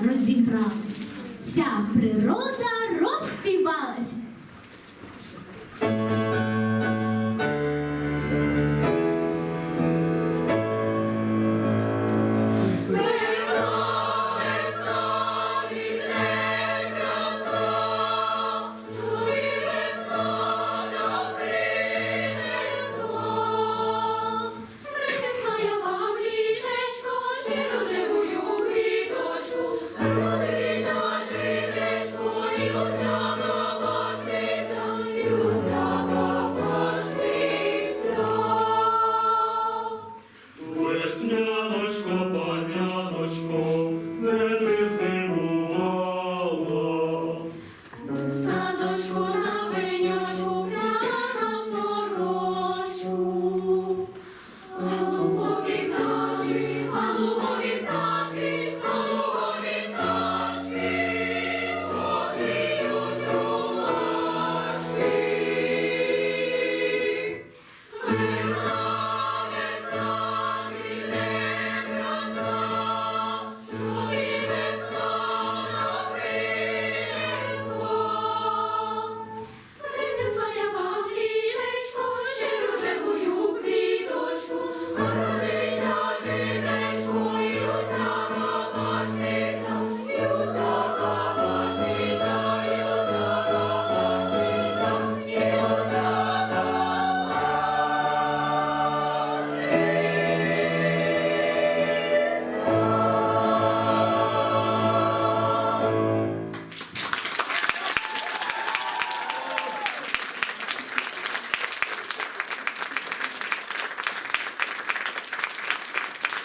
розігралась, вся природа розспівалась.